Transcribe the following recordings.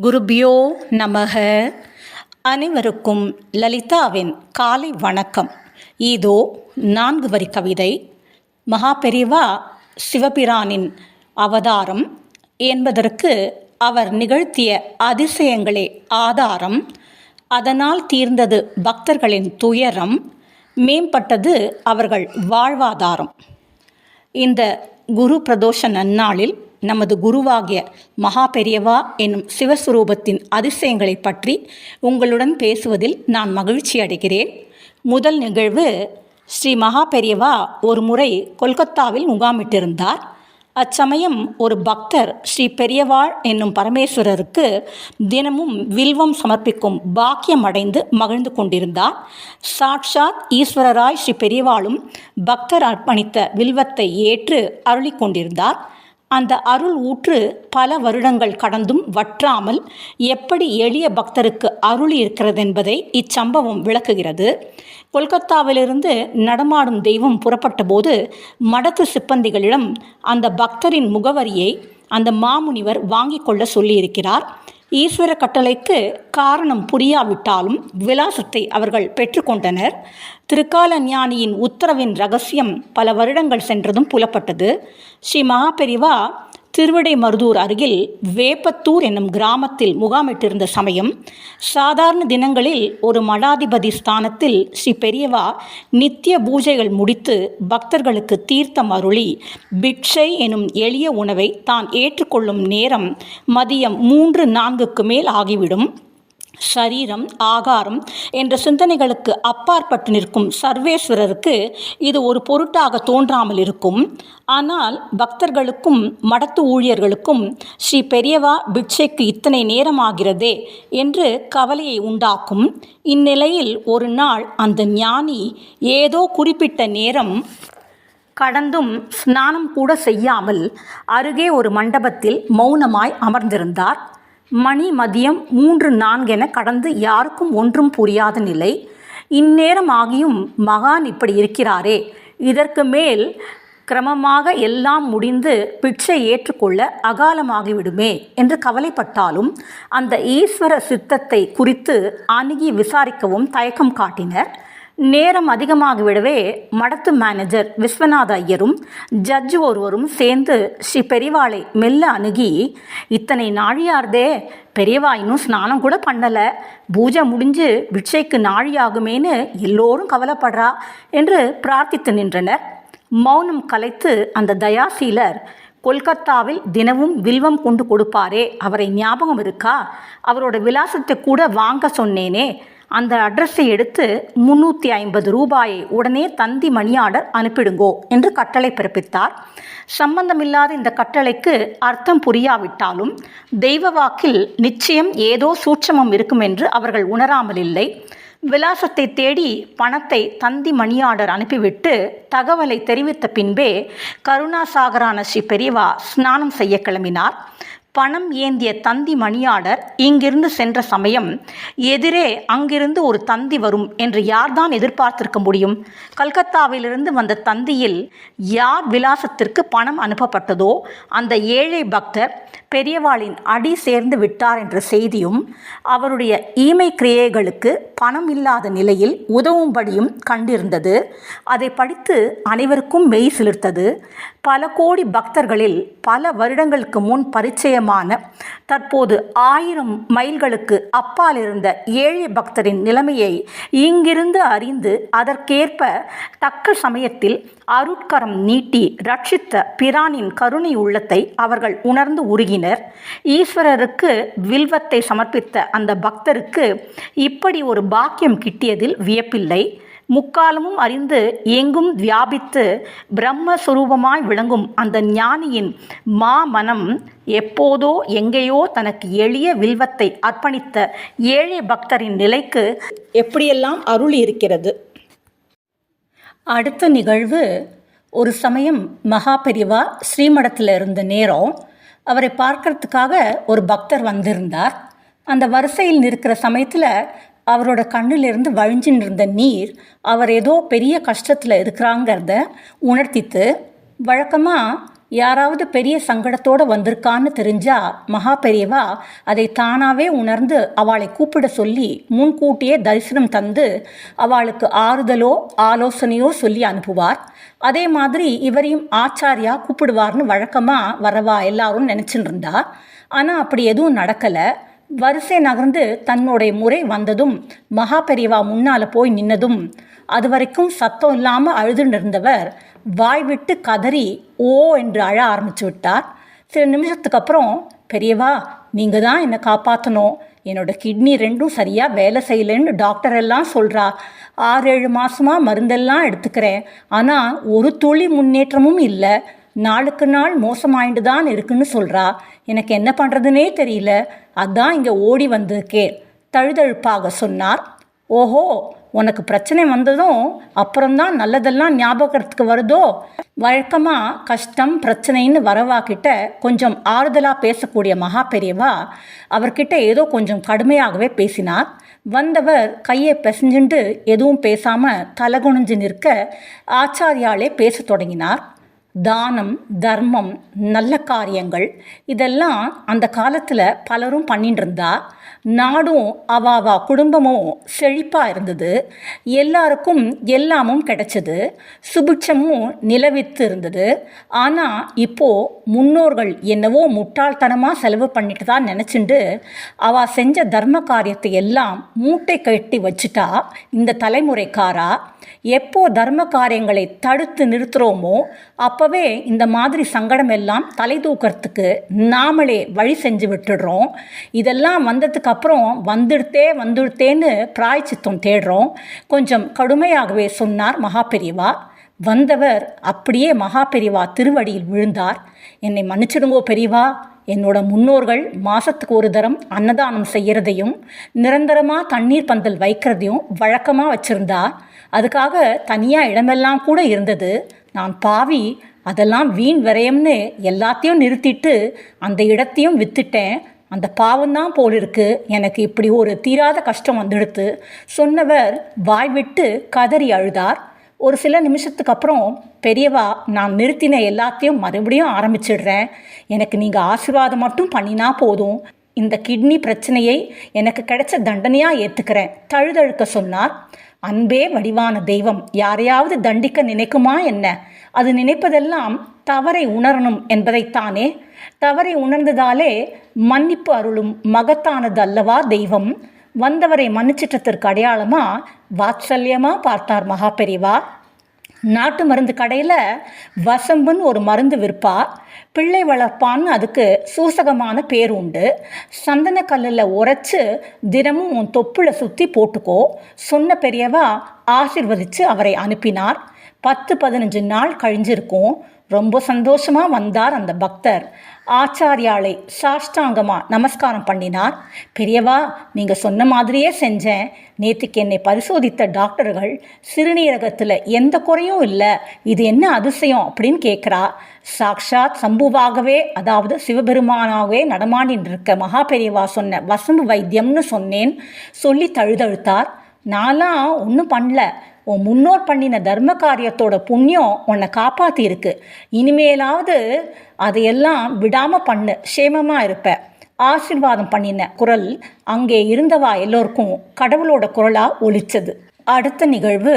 குருபியோ நமக. அனைவருக்கும் லலிதாவின் காலை வணக்கம். இதோ நான்கு வரி கவிதை. மகாபெரிவா சிவபிரானின் அவதாரம் என்பதற்கு அவர் நிகழ்த்திய அதிசயங்களே ஆதாரம். அதனால் தீர்ந்தது பக்தர்களின் துயரம். மேம்பட்டது அவர்கள் வாழ்வாதாரம். இந்த குரு பிரதோஷ நன்னாளில் நமது குருவாகிய மகா பெரியவா என்னும் சிவஸ்வரூபத்தின் அதிசயங்களை பற்றி உங்களுடன் பேசுவதில் நான் மகிழ்ச்சி அடைகிறேன். முதல் நிகழ்வு ஸ்ரீ மகா பெரியவா ஒரு முறை கொல்கத்தாவில் முகாமிட்டிருந்தார். அச்சமயம் ஒரு பக்தர் ஸ்ரீ பெரியவாள் என்னும் பரமேஸ்வரருக்கு தினமும் வில்வம் சமர்ப்பிக்கும் பாக்கியம் அடைந்து மகிழ்ந்து கொண்டிருந்தார். சாட்சாத் ஈஸ்வரராய் ஸ்ரீ பெரியவாளும் பக்தர் அர்ப்பணித்த வில்வத்தை ஏற்று அருளிக் கொண்டிருந்தார். அந்த அருள் ஊற்று பல வருடங்கள் கடந்தும் வற்றாமல் எப்படி எளிய பக்தருக்கு அருள் இருக்கிறது என்பதை இச்சம்பவம் விளக்குகிறது. கொல்கத்தாவிலிருந்து நடமாடும் தெய்வம் புறப்பட்டபோது மடத்து சிப்பந்திகளிடம் அந்த பக்தரின் முகவரியை அந்த மாமுனிவர் வாங்கிக் கொள்ள சொல்லியிருக்கிறார். ஈஸ்வர கட்டளைக்கு காரணம் புரியாவிட்டாலும் விலாசத்தை அவர்கள் பெற்றுக்கொண்டனர். திருக்கால ஞானியின் உத்தரவின் ரகசியம் பல வருடங்கள் சென்றதும் புலப்பட்டது. ஸ்ரீ மகாபெரிவா திருவிடைமருதூர் அருகில் வேப்பத்தூர் என்னும் கிராமத்தில் முகாமிட்டிருந்த சமயம் சாதாரண தினங்களில் ஒரு மடாதிபதி ஸ்தானத்தில் ஸ்ரீ பெரியவா நித்திய பூஜைகள் முடித்து பக்தர்களுக்கு தீர்த்தம் அருளி பிட்சை எனும் எளிய உணவை தான் ஏற்றுக்கொள்ளும் நேரம் மதியம் மூன்று நான்குக்கு மேல் ஆகிவிடும். சரீரம் ஆகாரம் என்ற சிந்தனைகளுக்கு அப்பாற்பட்டு நிற்கும் சர்வேஸ்வரருக்கு இது ஒரு பொருட்டாக தோன்றாமல் இருக்கும். ஆனால் பக்தர்களுக்கும் மடத்து ஊழியர்களுக்கும் ஸ்ரீ பெரியவா பிட்சைக்கு இத்தனை நேரமாகிறதே என்று கவலையை உண்டாக்கும். இந்நிலையில் ஒரு நாள் அந்த ஞானி ஏதோ குறிப்பிட்ட நேரம் கடந்தும் ஸ்நானம் கூட செய்யாமல் அருகே ஒரு மண்டபத்தில் மௌனமாய் அமர்ந்திருந்தார். மணி மதியம் மூன்று நான்கு என கடந்து யாருக்கும் ஒன்றும் புரியாத நிலை. இந்நேரம் ஆகியும் மகான் இப்படி இருக்கிறாரே. இதற்கு மேல் கிரமமாக எல்லாம் முடிந்து பிட்சை ஏற்றுக்கொள்ள அகாலமாகிவிடுமே என்று கவலைப்பட்டாலும் அந்த ஈஸ்வர சித்தத்தை குறித்து அணுகி விசாரிக்கவும் தயக்கம் காட்டினர். நேரம் அதிகமாகிவிடவே மடத்து மேனேஜர் விஸ்வநாத ஐயரும் ஜட்ஜ் ஒருவரும் சேர்ந்து ஸ்ரீ பெரியவாளை மெல்ல அணுகி இத்தனை நாழியார்தே பெரியவா இன்னும் ஸ்நானம் கூட பண்ணலை. பூஜை முடிஞ்சு பிட்சைக்கு நாழியாகுமேன்னு எல்லோரும் கவலைப்படுறா என்று பிரார்த்தித்து நின்றனர். மௌனம் கலைத்து அந்த தயாசீலர் கொல்கத்தாவில் தினமும் வில்வம் கொண்டு கொடுப்பாரே அவரை ஞாபகம் இருக்கா? அவரோட விலாசத்தை கூட வாங்க சொன்னேனே. அந்த அட்ரஸை எடுத்து முன்னூற்றி ஐம்பது ரூபாயை உடனே தந்தி மணி ஆர்டர் அனுப்பிடுங்கோ என்று கட்டளை பிறப்பித்தார். சம்பந்தமில்லாத இந்த கட்டளைக்கு அர்த்தம் புரியாவிட்டாலும் தெய்வ வாக்கில் நிச்சயம் ஏதோ சூட்சமம் இருக்கும் என்று அவர்கள் உணராமல் இல்லை. விலாசத்தை தேடி பணத்தை தந்தி மணியாடர் அனுப்பிவிட்டு தகவலை தெரிவித்த பின்பே கருணாசாகரான ஸ்ரீ பெரியவா ஸ்நானம் செய்ய கிளம்பினார். பணம் ஏந்திய தந்தி மணியாடர் இங்கிருந்து சென்ற சமயம் எதிரே அங்கிருந்து ஒரு தந்தி வரும் என்று யார்தான் எதிர்பார்த்திருக்க முடியும்? கல்கத்தாவிலிருந்து வந்த தந்தியில் யார் விலாசத்திற்கு பணம் அனுப்பப்பட்டதோ அந்த ஏழை பக்தர் பெரியவாளின் அடி சேர்ந்து விட்டார் என்ற செய்தியும் அவருடைய ஈமை கிரியைகளுக்கு பணம் இல்லாத நிலையில் உதவும்படியும் கண்டிருந்தது. அதை படித்து அனைவருக்கும் மெய் சிலிர்த்தது. பல கோடி பக்தர்களில் பல வருடங்களுக்கு முன் பரிச்சயம் மையமான தற்போது ஆயிரம் மைல்களுக்கு அப்பால் இருந்த ஏழை பக்தரின் நிலைமையை இங்கிருந்து அறிந்து அதற்கேற்ப தக்க சமயத்தில் அருட்கரம் நீட்டி ரட்சித்த பிரானின் கருணை உள்ளத்தை அவர்கள் உணர்ந்து உருகினர். ஈஸ்வரருக்கு வில்வத்தை சமர்ப்பித்த அந்த பக்தருக்கு இப்படி ஒரு பாக்கியம் கிட்டியதில் வியப்பில்லை. முக்காலமும் அறிந்து எங்கும் வியாபித்து பிரம்மஸ்வரூபமாய் விளங்கும் அந்த ஞானியின் மா மனம் எப்போதோ எங்கேயோ தனக்கு எளிய வில்வத்தை அர்ப்பணித்த ஏழை பக்தரின் நிலைக்கு எப்படியெல்லாம் அருள் இருக்கிறது அடுத்த நிகழ்வு ஒரு சமயம் மகா பெரிவா ஸ்ரீமடத்தில் இருந்த நேரம் அவரை பார்க்கறதுக்காக ஒரு பக்தர் வந்திருந்தார். அந்த வரிசையில் நிற்கிற சமயத்தில் அவரோட கண்ணிலிருந்து வழிஞ்சின்னு இருந்த நீர் அவர் ஏதோ பெரிய கஷ்டத்தில் இருக்கிறாங்கிறத உணர்த்தித்து வழக்கமாக யாராவது பெரிய சங்கடத்தோடு வந்திருக்கான்னு தெரிஞ்சா மகா பெரியவா அதை தானாகவே உணர்ந்து அவளை கூப்பிட சொல்லி முன்கூட்டியே தரிசனம் தந்து அவளுக்கு ஆறுதலோ ஆலோசனையோ சொல்லி அனுப்புவார். அதே மாதிரி இவரையும் ஆச்சாரியா கூப்பிடுவார்னு வழக்கமாக வரவா எல்லாரும் நினச்சிட்டு இருந்தா ஆனால் அப்படி எதுவும் நடக்கலை. வரிசை நகர்ந்து தன்னுடைய முறை வந்ததும் மகா பெரியவா முன்னால் போய் நின்னதும் அது வரைக்கும் சத்தம் இல்லாமல் அழுதுன்னு இருந்தவர் வாய் விட்டு கதறி ஓ என்று அழ ஆரம்பிச்சு விட்டார். சில நிமிஷத்துக்கு அப்புறம் பெரியவா நீங்கள் தான் என்னை காப்பாற்றணும் என்னோட கிட்னி ரெண்டும் சரியாக வேலை செய்யலைன்னு டாக்டர் எல்லாம் சொல்கிறா ஆறு ஏழு மாதமாக மருந்தெல்லாம் எடுத்துக்கிறேன். ஆனால் ஒரு துளி முன்னேற்றமும் இல்லை. நாளுக்கு நாள் மோசமாயிட்டு தான் இருக்குன்னு சொல்கிறா எனக்கு என்ன பண்ணுறதுனே தெரியல. அதான் இங்கே ஓடி வந்திருக்கேன் தழுதழுப்பாக சொன்னார். ஓஹோ உனக்கு பிரச்சனை வந்ததும் அப்புறம்தான் நல்லதெல்லாம் ஞாபகத்துக்கு வருதோ? வழக்கமாக கஷ்டம் பிரச்சனைன்னு வரவாக்கிட்ட கொஞ்சம் ஆறுதலாக பேசக்கூடிய மகா பெரியவா அவர்கிட்ட ஏதோ கொஞ்சம் கடுமையாகவே பேசினார். வந்தவர் கையை பிசைஞ்சுண்டு எதுவும் பேசாமல் தலகுனிஞ்சு நிற்க ஆச்சாரியாலே பேசத் தொடங்கினார். தானம் தர்மம் நல்ல காரியங்கள் இதெல்லாம் அந்த காலத்தில் பலரும் பண்ணிட்டு இருந்தா நாடும் அவாவா குடும்பமும் செழிப்பாக இருந்தது. எல்லாருக்கும் எல்லாமும் கிடைச்சது. சுபிட்சமும் நிலவித்து இருந்தது ஆனால் இப்போது முன்னோர்கள் என்னவோ முட்டாள்தனமாக செலவு பண்ணிட்டு தான் நினச்சிண்டு அவ செஞ்ச தர்ம காரியத்தை எல்லாம் மூட்டை கட்டி வச்சுட்டா இந்த தலைமுறைக்காரா எப்போ தர்ம காரியங்களை தடுத்து நிறுத்துகிறோமோ அப்போவே இந்த மாதிரி சங்கடம் எல்லாம் தலை தூக்கிறதுக்கு நாமளே வழி செஞ்சு விட்டுடுறோம். இதெல்லாம் வந்ததுக்கு அப்புறம் வந்துடுத்தே வந்துடுத்தேன்னு பிராய்ச்சித்தம் தேடுறோம். கொஞ்சம் கடுமையாகவே சொன்னார் மகாபெரிவா. வந்தவர் அப்படியே மகா திருவடியில் விழுந்தார். என்னை மன்னிச்சிடுங்கோ பெரியவா என்னோட முன்னோர்கள் மாதத்துக்கு ஒரு தரம் அன்னதானம் செய்கிறதையும் நிரந்தரமாக தண்ணீர் பந்தல் வைக்கிறதையும் வழக்கமாக வச்சுருந்தா. அதுக்காக தனியாக இடமெல்லாம் கூட இருந்தது. நான் பாவி அதெல்லாம் வீண் விரயம்னு எல்லாத்தையும் நிறுத்திட்டு அந்த இடத்தையும் வித்துட்டேன். அந்த பாவம்தான் போல் இருக்கு. எனக்கு இப்படி ஒரு தீராத கஷ்டம் வந்துடுத்து. சொன்னவர் வாய் விட்டு கதறி அழுதார். ஒரு சில நிமிஷத்துக்கு அப்புறம் பெரியவா நான் நிறுத்தின எல்லாத்தையும் மறுபடியும் ஆரம்பிச்சிடுறேன். எனக்கு நீங்கள் ஆசீர்வாதம் மட்டும் பண்ணினா போதும். இந்த கிட்னி பிரச்சனையை எனக்கு கிடைச்ச தண்டனையாக ஏற்றுக்கிறேன் தழுதழுக்க சொன்னார். அன்பே வடிவான தெய்வம். யாரையாவது தண்டிக்க நினைக்குமா என்ன? அது நினைப்பதெல்லாம் தவறை உணரணும் என்பதைத்தானே? தவறை உணர்ந்ததாலே மன்னிப்பு அருளும் மகத்தானது அல்லவா தெய்வம்? வந்தவரை மன்னிச்சிட்டத்திற்கு அடையாளமா? வாத்சல்யமா? பார்த்தார் மகா பெரிவா. நாட்டு மருந்து கடையில் வசம்புன்னு ஒரு மருந்து விற்பா. பிள்ளை வளர்ப்பான்னு அதுக்கு சூசகமான பேர் உண்டு. சந்தன கல்லில் உரைச்சு தினமும் உன் தொப்புளை சுற்றி போட்டுக்கோ. சொன்ன பெரியவா ஆசிர்வதித்து அவரை அனுப்பினார். பத்து பதினஞ்சு நாள் கழிஞ்சிருக்கும். ரொம்ப சந்தோஷமாக வந்தார் அந்த பக்தர். ஆச்சாரியாளை சாஷ்டாங்கமாக நமஸ்காரம் பண்ணினார். பெரியவா நீங்கள் சொன்ன மாதிரியே செஞ்சேன். நேற்றுக்கு என்னை பரிசோதித்த டாக்டர்கள் சிறுநீரகத்தில் எந்த குறையும் இல்லை. இது என்ன அதிசயம்? அப்படின்னு கேட்குறா சாக்ஷாத் சம்புவாகவே அதாவது சிவபெருமானாகவே நடமாடின்னு இருக்க மகா பெரியவா சொன்ன வசம்பு வைத்தியம்னு சொன்னேன் சொல்லி தழுதழுத்தார். நான்லாம் ஒன்றும் பண்ணல. உன் முன்னோர் பண்ணின தர்ம காரியத்தோட புண்ணியம் உன்னை காப்பாற்றி இருக்கு இனிமேலாவது அதையெல்லாம் விடாமல் பண்ணு. சேமமாக இருப்ப. ஆசிர்வாதம் பண்ணின குரல் அங்கே இருந்தவா எல்லோருக்கும் கடவுளோட குரலாக ஒழிச்சது அடுத்த நிகழ்வு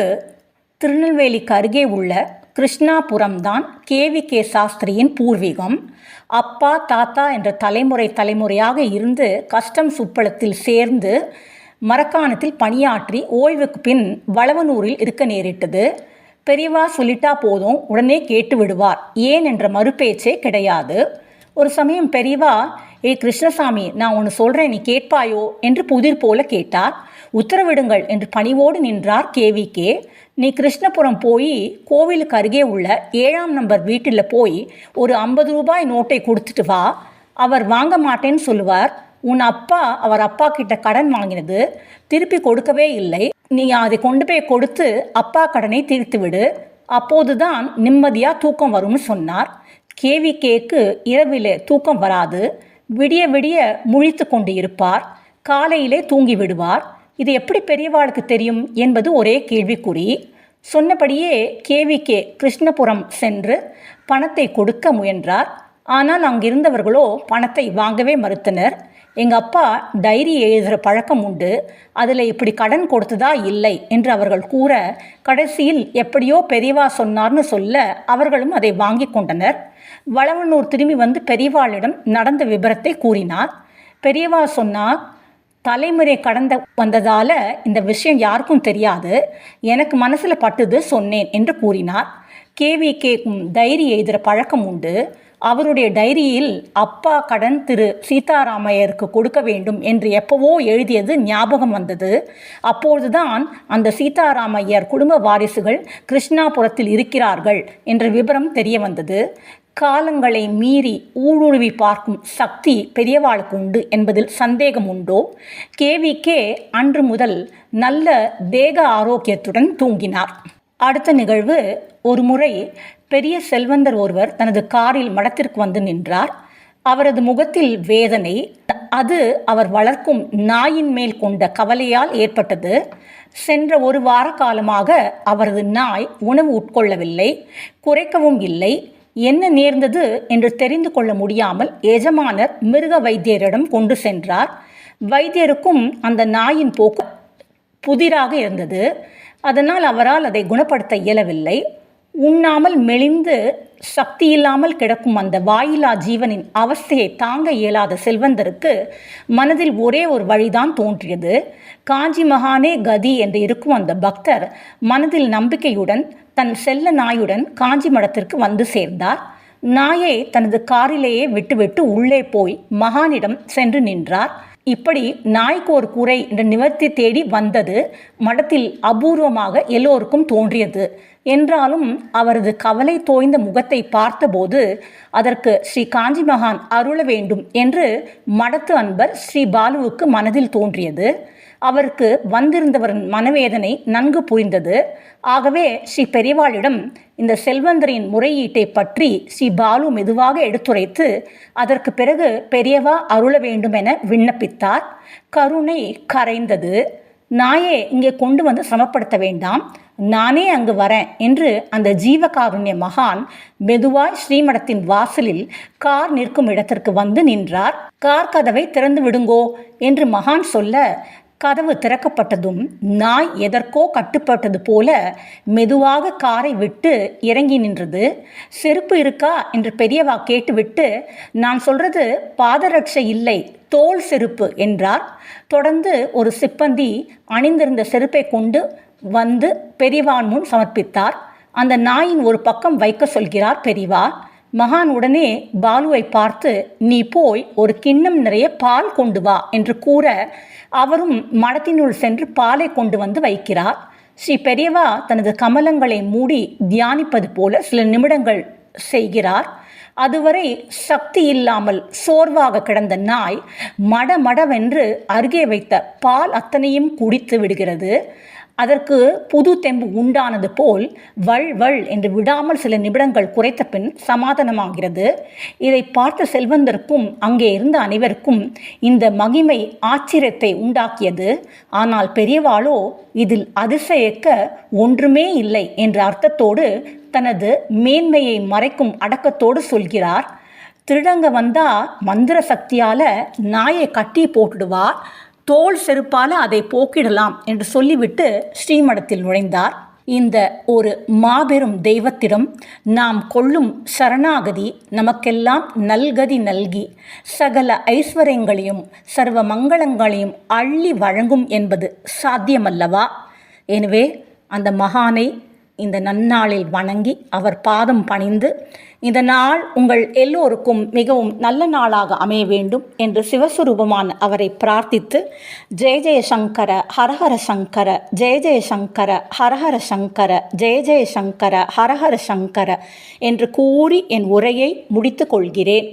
திருநெல்வேலிக்கு அருகே உள்ள கிருஷ்ணாபுரம் தான் கேவி கே சாஸ்திரியின் பூர்வீகம். அப்பா தாத்தா என்ற தலைமுறை தலைமுறையாக இருந்து கஸ்டம்ஸ் உப்பளத்தில் சேர்ந்து மரக்காணத்தில் பணியாற்றி ஓய்வுக்கு பின் வளவனூரில் இருக்க நேரிட்டது. பெரியவா சொல்லிட்டா போதும் உடனே கேட்டு விடுவார். ஏன் என்ற மறுபேச்சே கிடையாது. ஒரு சமயம் பெரியவா ஏ கிருஷ்ணசாமி நான் ஒன்று சொல்கிறேன் நீ கேட்பாயோ? என்று புதிர் போல கேட்டார். உத்தரவிடுங்கள் என்று பணிவோடு நின்றார் கேவி கே நீ கிருஷ்ணபுரம் போய் கோவிலுக்கு அருகே உள்ள ஏழாம் நம்பர் வீட்டில் போய் ஒரு ஐம்பது ரூபாய் நோட்டை கொடுத்துட்டு வா. அவர் வாங்க மாட்டேன்னு சொல்லுவார். உன் அப்பா அவர் அப்பா கிட்ட கடன் வாங்கினது திருப்பி கொடுக்கவே இல்லை. நீ அதை கொண்டு போய் கொடுத்து அப்பா கடனை தீர்த்து விடு. அப்போதுதான் நிம்மதியாக தூக்கம் வரும்னு சொன்னார். கேவி கேக்கு இரவிலே தூக்கம் வராது. விடிய விடிய முழித்து கொண்டு இருப்பார் காலையிலே தூங்கி விடுவார். இது எப்படி பெரியவாளுக்கு தெரியும் என்பது ஒரே கேள்விக்குறி. சொன்னபடியே கேவி கே கிருஷ்ணபுரம் சென்று பணத்தை கொடுக்க முயன்றார். ஆனால் அங்கிருந்தவர்களோ பணத்தை வாங்கவே மறுத்தனர். எங்கள் அப்பா டைரி எழுதுகிற பழக்கம் உண்டு. அதில் இப்படி கடன் கொடுத்ததா இல்லை என்று அவர்கள் கூற கடைசியில் எப்படியோ பெரியவா சொன்னார்னு சொல்ல அவர்களும் அதை வாங்கி கொண்டனர். வளவனூர் திரும்பி வந்து பெரியவாளிடம் நடந்த விபரத்தை கூறினார். பெரியவா சொன்னார் தலைமுறை கடந்த வந்ததால் இந்த விஷயம் யாருக்கும் தெரியாது. எனக்கு மனசில் பட்டுது சொன்னேன் என்று கூறினார். கேவி கேக்கும் டைரி எழுதுகிற பழக்கம் உண்டு. அவருடைய டைரியில் அப்பா கடன் திரு சீதாராமையருக்கு கொடுக்க வேண்டும் என்று எப்பவோ எழுதியது ஞாபகம் வந்தது. அப்பொழுதுதான் அந்த சீதாராமையர் குடும்ப வாரிசுகள் கிருஷ்ணாபுரத்தில் இருக்கிறார்கள் என்ற விவரம் தெரிய வந்தது. காலங்களை மீறி ஊடுருவி பார்க்கும் சக்தி பெரியவாளுக்கு உண்டு என்பதில் சந்தேகம் உண்டோ? கேவிகே அன்று முதல் நல்ல தேக ஆரோக்கியத்துடன் தூங்கினார். அடுத்த நிகழ்வு ஒரு முறை பெரிய செல்வந்தர் ஒருவர் தனது காரில் மடத்திற்கு வந்து நின்றார். அவரது முகத்தில் வேதனை அது அவர் வளர்க்கும் நாயின் மேல் கொண்ட கவலையால் ஏற்பட்டது. சென்ற ஒரு வார காலமாக அவரது நாய் உணவு உட்கொள்ளவில்லை குறைக்கவும் இல்லை. என்ன நேர்ந்தது என்று தெரிந்து கொள்ள முடியாமல் எஜமானர் மிருக வைத்தியரிடம் கொண்டு சென்றார். வைத்தியருக்கும் அந்த நாயின் போக்கு புதிராக இருந்தது. அதனால் அவரால் அதை குணப்படுத்த இயலவில்லை. உண்ணாமல் மெலிந்து சக்தி இல்லாமல் கிடக்கும் அந்த வாயிலா ஜீவனின் அவஸ்தையை தாங்க இயலாத செல்வந்தருக்கு மனதில் ஒரே ஒரு வழிதான் தோன்றியது. காஞ்சி மகானே கதி என்று இருக்கும் அந்த பக்தர் மனதில் நம்பிக்கையுடன் தன் செல்ல நாயுடன் காஞ்சி மடத்திற்கு வந்து சேர்ந்தார். நாயை தனது காரிலேயே விட்டுவிட்டு உள்ளே போய் மகானிடம் சென்று நின்றார். இப்படி நாய்க்கு ஒரு குறை என்ற நிவர்த்தி தேடி வந்தது மடத்தில் அபூர்வமாக எல்லோருக்கும் தோன்றியது. என்றாலும் அவரது கவலை தோய்ந்த முகத்தை பார்த்தபோது அதற்கு ஸ்ரீ காஞ்சி மகான் அருள வேண்டும் என்று மடத்து அன்பர் ஸ்ரீ பாலுவுக்கு மனதில் தோன்றியது. அவருக்கு வந்திருந்தவரின் மனவேதனை நன்கு புரிந்தது. ஆகவே ஸ்ரீ பெரியவாளிடம் இந்த செல்வந்தரின் முறையீட்டை பற்றி ஸ்ரீ பாலு மெதுவாக எடுத்துரைத்து அதற்கு பிறகு பெரியவா அருள வேண்டும் என விண்ணப்பித்தார். கருணை கரைந்தது. நாயே இங்கே கொண்டு வந்து சமப்படுத்த வேண்டாம். நானே அங்கு வரேன் என்று அந்த ஜீவகாருண்ய மகான் மெதுவாய் ஸ்ரீமடத்தின் வாசலில் கார் நிற்கும் இடத்திற்கு வந்து நின்றார். கார் கதவை திறந்து விடுங்கோ என்று மகான் சொல்ல கதவு திறக்கப்பட்டதும் நாய் எதற்கோ கட்டுப்பட்டது போல மெதுவாக காரை விட்டு இறங்கி நின்றது. செருப்பு இருக்கா? என்று பெரியவா கேட்டுவிட்டு நான் சொல்றது பாதரட்சை இல்லை தோல் செருப்பு என்றார். தொடர்ந்து ஒரு சிப்பந்தி அணிந்திருந்த செருப்பை கொண்டு வந்து பெரியவான் முன் சமர்ப்பித்தார். அந்த நாயின் ஒரு பக்கம் வைக்க சொல்கிறார் பெரியவா. மகான் உடனே பாலுவை பார்த்து நீ போய் ஒரு கிண்ணம் நிறைய பால் கொண்டு வா என்று கூற அவரும் மடத்தினுள் சென்று பாலை கொண்டு வந்து வைக்கிறார். ஸ்ரீ பெரியவா தனது கமலங்களை மூடி தியானிப்பது போல சில நிமிடங்கள் செய்கிறார். அதுவரை சக்தி இல்லாமல் சோர்வாக கிடந்த நாய் மடமடவென்று அருகே வைத்த பால் அத்தனையும் குடித்து விடுகிறது. அதற்கு புது தெம்பு உண்டானது போல் வள் வள் என்று விடாமல் சில நிமிடங்கள் குறைத்த பின் சமாதானமாகிறது. இதை பார்த்த செல்வந்தருக்கும் அங்கே இருந்த அனைவருக்கும் இந்த மகிமை ஆச்சரியத்தை உண்டாக்கியது. ஆனால் பெரியவாளோ இதில் அதிசயக்க ஒன்றுமே இல்லை என்ற அர்த்தத்தோடு தனது மேன்மையை மறைக்கும் அடக்கத்தோடு சொல்கிறார். திருடங்க வந்தா மந்திர சக்தியால நாயை கட்டி போட்டுடுவார். தோல் செருப்பால் அதை போக்கிடலாம் என்று சொல்லிவிட்டு ஸ்ரீமடத்தில் நுழைந்தார். இந்த ஒரு மாபெரும் தெய்வத்திடம் நாம் கொள்ளும் சரணாகதி நமக்கெல்லாம் நல்கதி நல்கி சகல ஐஸ்வர்யங்களையும் சர்வ மங்களங்களையும் அள்ளி வழங்கும் என்பது சாத்தியமல்லவா? எனவே அந்த மகானை இந்த நன்னாளில் வணங்கி அவர் பாதம் பணிந்து இந்த நாள் உங்கள் எல்லோருக்கும் மிகவும் நல்ல நாளாக அமைய வேண்டும் என்று சிவஸ்வரூபமான அவரை பிரார்த்தித்து ஜெய ஜெய சங்கர ஹரஹர சங்கர ஜெய ஜெய சங்கர ஹரஹர சங்கர ஜெய ஜெய சங்கர ஹரஹர சங்கர என்று கூறி என் உரையை முடித்து கொள்கிறேன்.